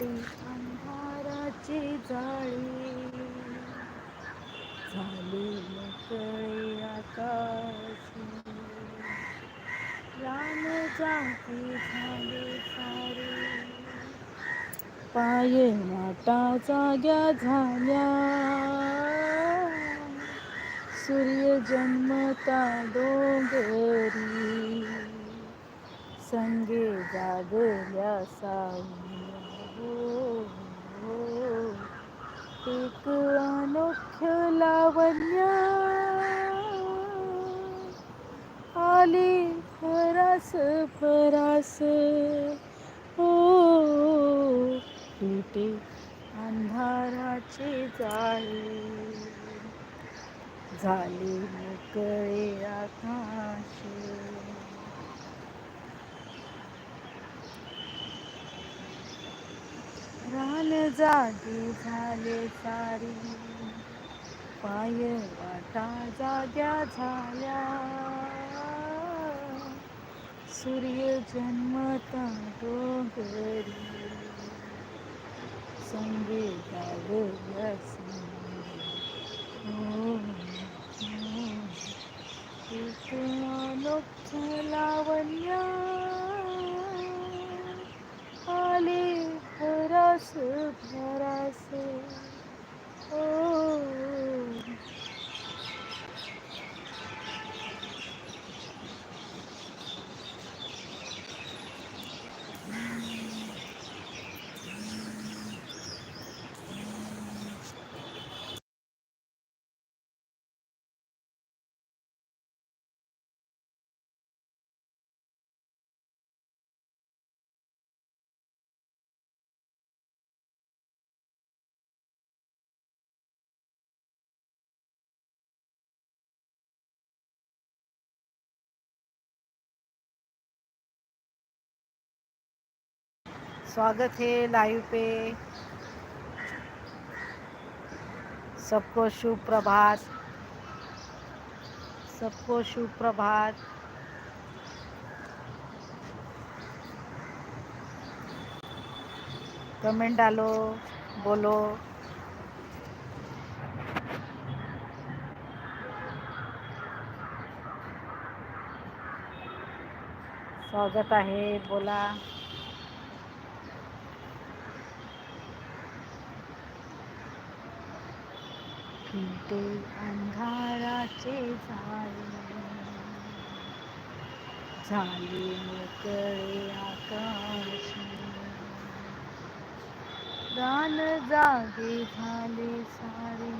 अंधाराची जाळी. झाली मोकळे आकाश. रान जाती झाले सारे. पाये वाटा जाग्या झाल्या. सूर्य जन्मता डोंगरी. संगे जागल्या सावल्या एक अनोख्य लावण्य. आली फरास फरास. हो तुटे अंधाराचे जाळे. झाले मोकळे आकाश. काल जागी झाले सारी. पाय वाटा जाग्या झाल्या. सूर्य जन्मता डोंगरी. संगे जागल्या हो, हो. आले भरास भरास ओ स्वागत है लाइव पे। सबको शुभ प्रभात सबको शुभ प्रभात कमेंट डालो, बोलो। स्वागत आहे, बोला। फिरते अंधाराचे झाले. झाले मोकळे आकाश. रान जागे झाले सारे.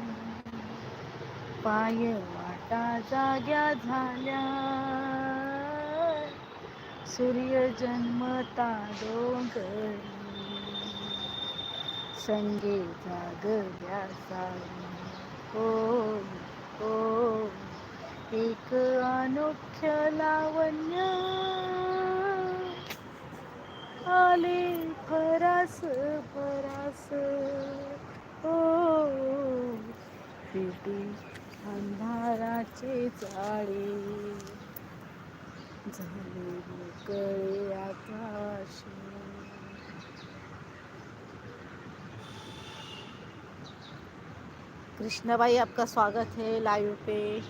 पाय वाटा जाग्या झाल्या. सूर्य जन्मता डोंगरी. संगे जागल्या सारी. ओम हो एक अनोख्य लावण्य. आले फरास फरास. हो फिटी अंधाराचे जाळे. झाले कळे आकाशी. कृष्णा भाई आपका स्वागत है लाईव्ह पे.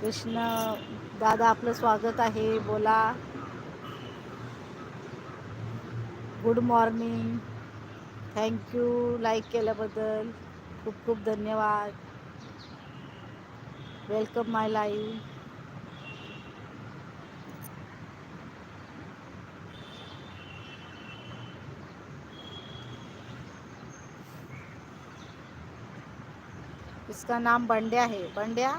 कृष्ण दादा आपलं स्वागत आहे. बोला. गुड मॉर्निंग थँक्यू लाईक केल्याबद्दल खूप खूप धन्यवाद. वेलकम माय लाईव्ह इसका नाम बंड्या है बंड्या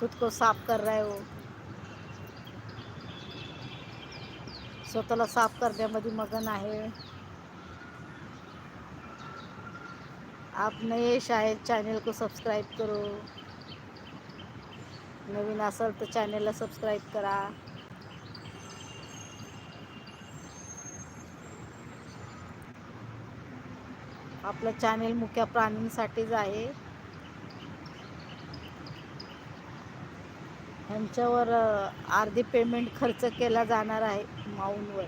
खुद को साफ कर रहा है. वो स्वतःला साफ करण्यामध्ये मगन आहे. आप नए शायद चॅनल को सबस्क्राईब करो. नवीन असाल तर चॅनलला सबस्क्राईब करा. आपलं चॅनेल मुख्य प्राणींसाठीच आहे. ह्यांच्यावर अर्धी पेमेंट खर्च केला जाणार आहे माऊनवर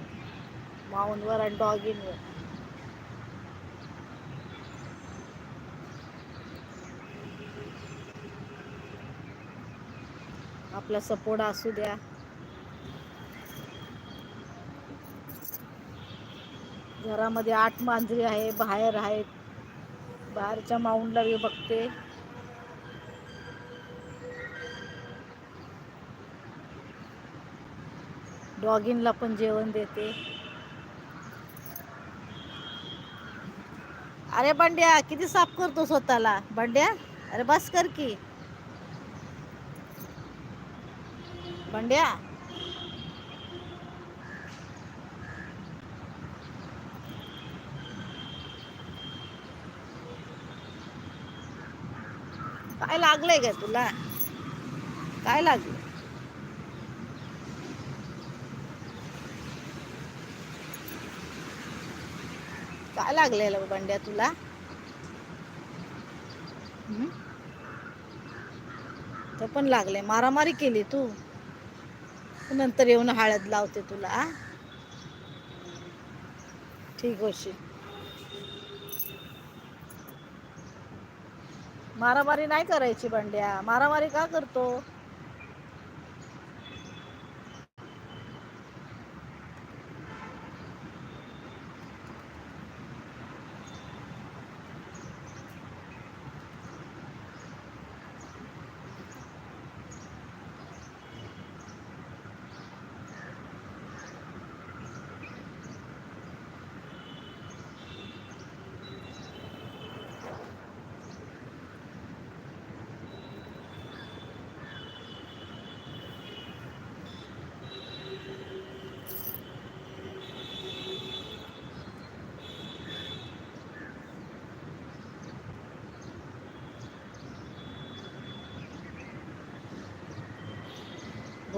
माऊनवर आणि डॉगिनवर आपला सपोर्ट असू द्या. घरामध्ये आठ मांजरी आहे बाहेर आहेत. बाहेरच्या माऊंडला मी बघते. डॉगिनला पण जेवण देते. अरे बंड्या किती साफ करतो स्वतःला? बंड्या अरे बस कर की. बंड्या काय लागलंय का तुला? काय लागलं? काय लागलेलं बंड्या तुला? तर पण लागले मारामारी केली तू. नंतर येऊन हळद लावते तुला ठीक होशील मारामारी नाही करायची बंड्या. मारामारी का करतो?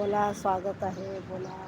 बोला स्वागत आहे बोला.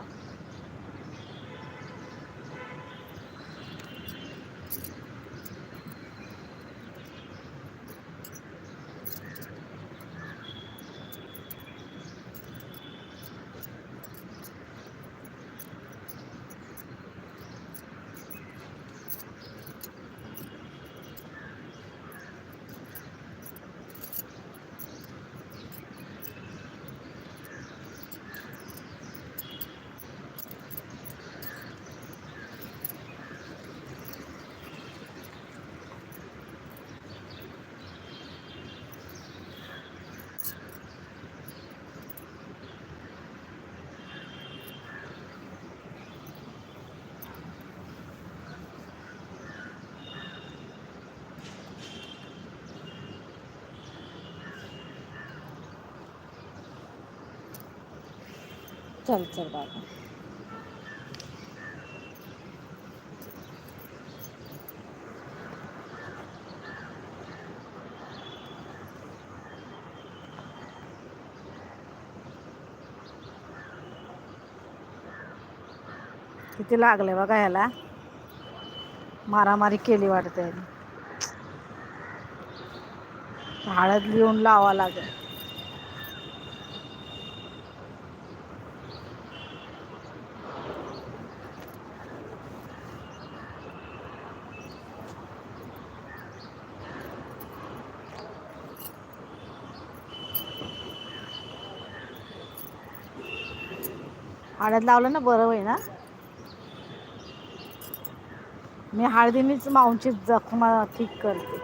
चल चल बाबा किती लागले बघा ह्याला? मारामारी केली वाटते हळद लिहून लावा लागेल. हळद लावलं ना बरं होईल ना. मी हळदीनीच माऊंची जखमा ठीक करते.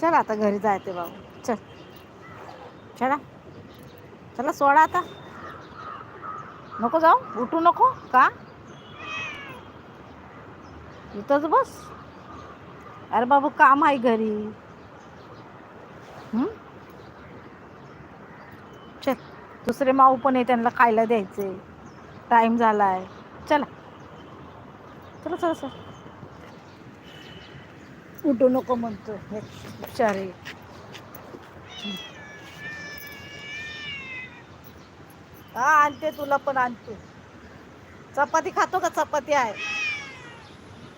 चल आता घरी जायते बाबू चल. चला. चला सोडा आता. नको जाऊ? उठू नको? का? इथंच बस. अरे बाबू काम आहे घरी. चल. दुसरे माऊ पण आहे त्यांना खायला द्यायचे टाईम झाला आहे चला. चला चला चला. उठू नको म्हणतो हे बिचारे हा आणते तुला पण आणते. चपाती खातो का? चपाती आहे.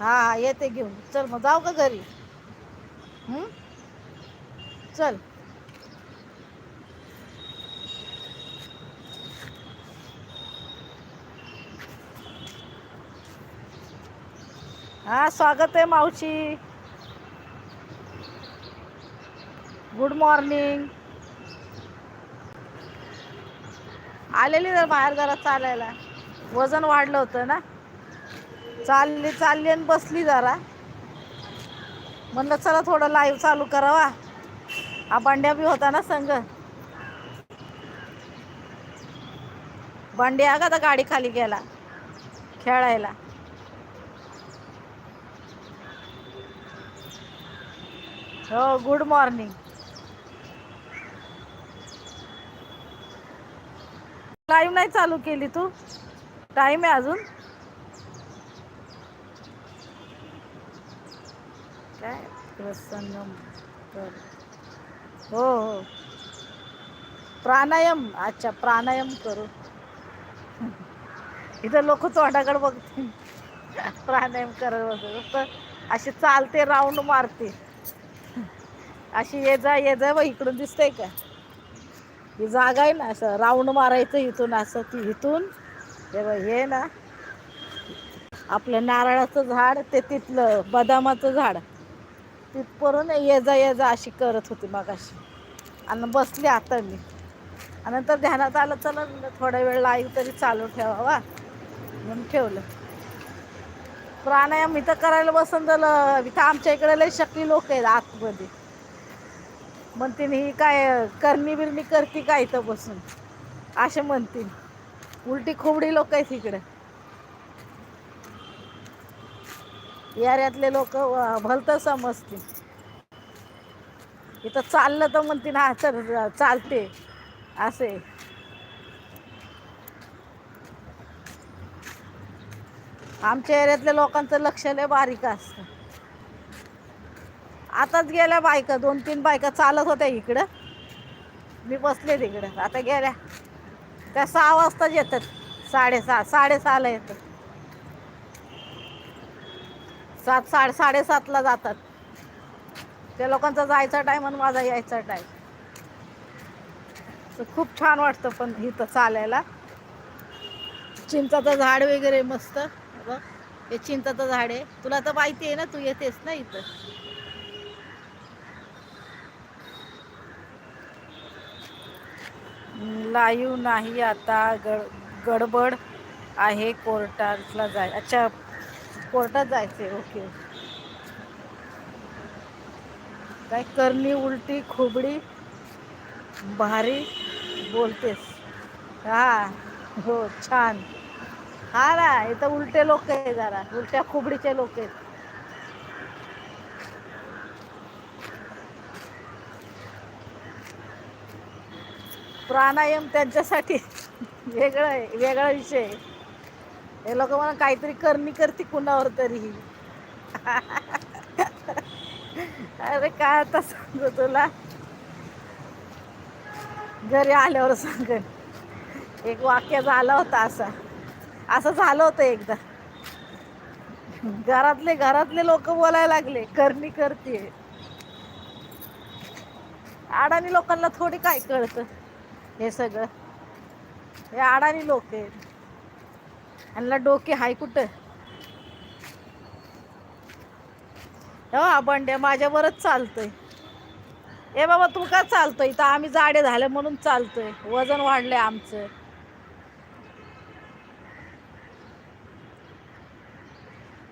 हा हा येते घेऊन. चल मग जाऊ का घरी? चल. हा स्वागत आहे मावशी. गुड मॉर्निंग आलेली जर बाहेर जरा चालायला. वजन वाढलं होतं ना? चालली चालली आणि बसली जरा. म्हणलं चला थोडं लाईव्ह चालू करावा. हा बंड्या बी होता ना संग. बंड्या का आता गाडी खाली गेला. खेळायला. हो गुड मॉर्निंग लाईव्ह नाही चालू केली तू. टाईम आहे अजून. काय? प्रसन्न हो हो. प्राणायाम. अच्छा प्राणायाम करू. इथं लोक तोंडाकडे बघते प्राणायाम करत बसत. तर अशी चालते राऊंड मारते. अशी ये जा ये जा बघ इकडून दिसतंय का? ही जागा आहे ना असं राऊंड मारायचं इथून असं ती इथून. हे बघ हे ना. आपलं नारळाचं झाड ते तिथलं बदामाचं झाड. तिथपर्यंत ये जा ये जा अशी करत होती मग अशी आणि बसली आता मी. आणि नंतर ध्यानात आलं चला थोडा वेळ लाईव्ह तरी चालू ठेवावा. म्हणून ठेवलं. प्राणायाम इथं करायला बसून झालं. इथं आमच्या इकडे लय शकली लोक आहेत आतमध्ये. म्हणतील ही काय करणी बिरणी करती काय इथं बसून? असे म्हणतील उलटी खोबडी लोक आहेत इकडे. एरियातले लोक भलत समजतील इथं चाललं तर म्हणतील हा तर चालते. असे. आमच्या एरियातल्या लोकांचं लक्ष लय बारीक असतं. आताच गेल्या बायका दोन तीन बायका चालत होत्या इकडं. मी बसले तिकडं. आता गेल्या. त्या सहा वाजताच येतात. साडेसहा साडेसहाला येतात. सात साडे साडेसातला जातात. त्या लोकांचा जायचा टाईम आणि माझा यायचा टाईम तर खूप छान वाटतं पण इथं चालायला. चिंचाचं झाड वगैरे मस्त. हे चिंचाचं झाड आहे. तुला तर माहिती आहे ना तू येतेस ना इथं. लाईव्ह नाही आता. गड गडबड आहे कोर्टातला जाय अच्छा कोर्टात जायचे ओके. काय करणी उलटी खोबडी भारी बोलतेस. हा हो छान. हा ना इथं उलटे लोक आहे जरा उलट्या खोबडीचे लोक आहेत. प्राणायाम त्यांच्यासाठी वेगळं आहे वेगळा विषय आहे. हे लोक मला काहीतरी करणी करते कुणावर तरी अरे काय आता सांगू तुला? घरी आल्यावर सांग एक वाक्य झाला होता असा. असं झालं होतं एकदा. घरातले घरातले लोक बोलायला लागले करणी करते अडाणी लोकांना थोडी काय कळतं? हे सगळं. हे अडाणी लोक आहेत. यांना डोके हाय कुठं? हो बंड्या माझ्यावरच चालतंय. ए बाबा तू का चालतोय? तर आम्ही जाडे झाले म्हणून चालतोय. वजन वाढलंय आमचं.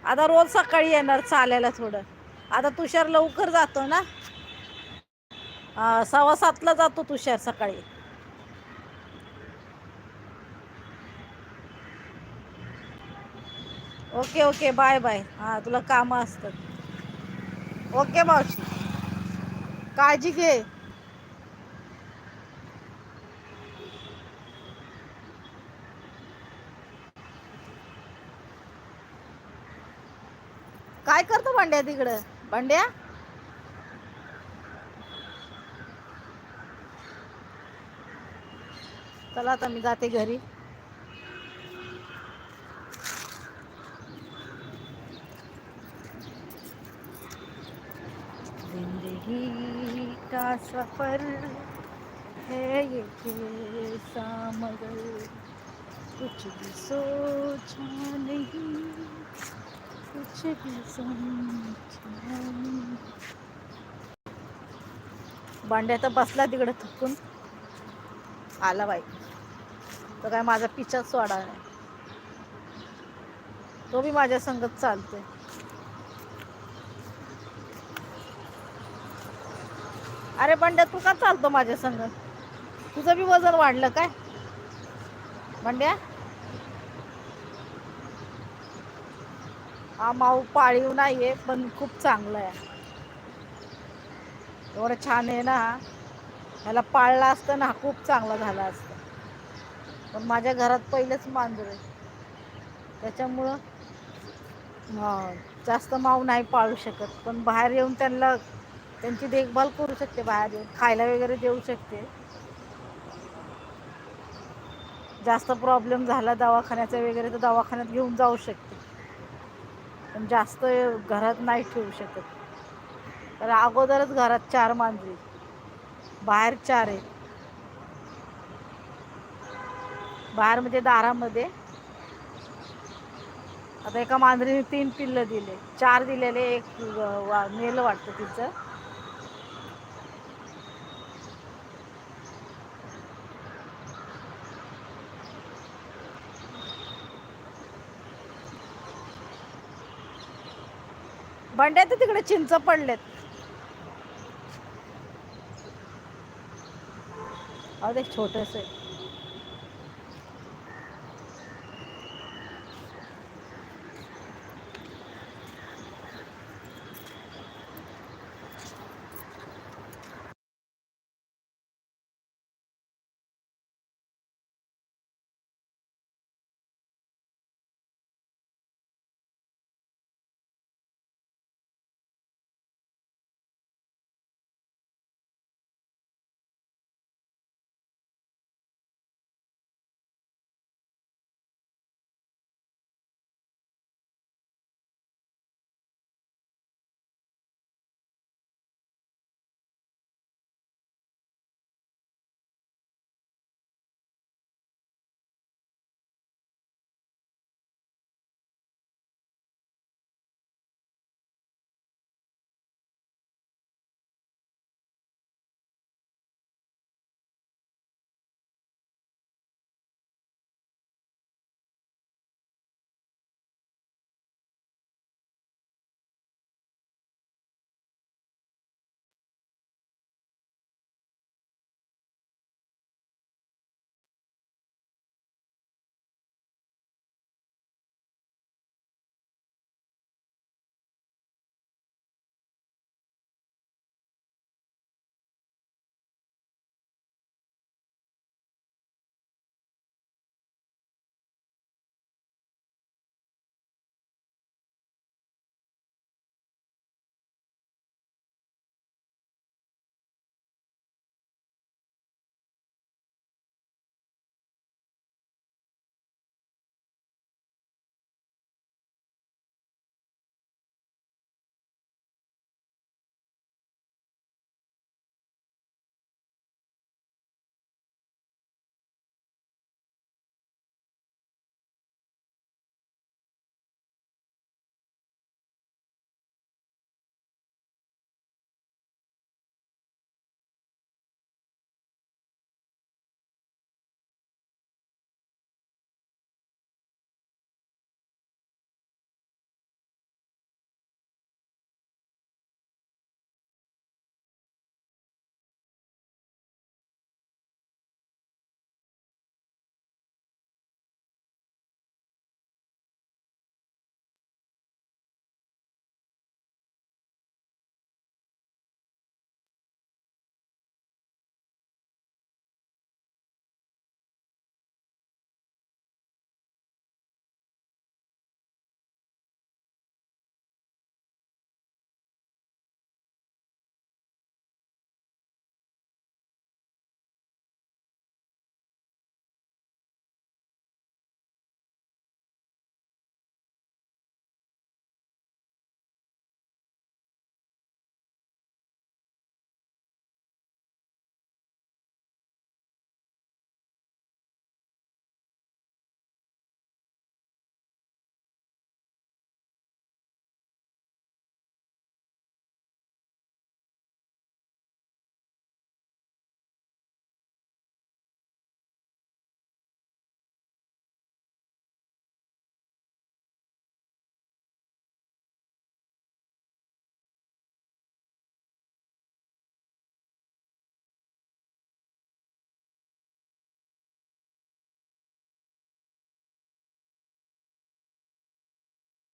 आता रोज सकाळी येणार चालायला थोडं. आता तुषार लवकर जातो ना? सव्वा सातला जातो तुषार सकाळी. Okay okay bye bye. हां तुला कामं असतात. ओके मावशी. काळजी घे. काय करतो भांड्या तिकडं? भांड्या? चला आता मी जाते घरी. सफर है ये कैसा मगर कुछ भी सोचा नहीं कुछ भी समझा नहीं। भांड्या तर बसला तिकडे थकून. आला बाई. तर काय माझा पिचाच सोडा नाही. तो बी माझ्या संगत चालतोय. अरे बंड्या तू का चालतो माझ्या संग? तुझं बी वजन वाढलं काय? बंड्या? हा माऊ पाळीव नाहीये पण खूप चांगला आहे. एवढं छान आहे ना ह्याला पाळला असतं ना खूप चांगला झाला असतं. पण माझ्या घरात पहिलेच मांजर आहे. त्याच्यामुळं हा जास्त माऊ नाही पाळू शकत. पण बाहेर येऊन त्यांना त्यांची देखभाल करू शकते बाहेर येऊन खायला वगैरे देऊ शकते. जास्त प्रॉब्लेम झाला दवाखान्याचा वगैरे तर दवाखान्यात घेऊन जाऊ शकते. पण जास्त घरात नाही ठेवू शकत. तर अगोदरच घरात चार मांजरी बाहेर चार आहेत. बाहेर म्हणजे दारामध्ये. आता एका मांजरीने तीन पिल्लं दिले. चार दिलेले एक वा- मेलं वाटतं तिचं. भांड्या तर तिकडे चिंच पडलेत. अहो ते छोटस आहे.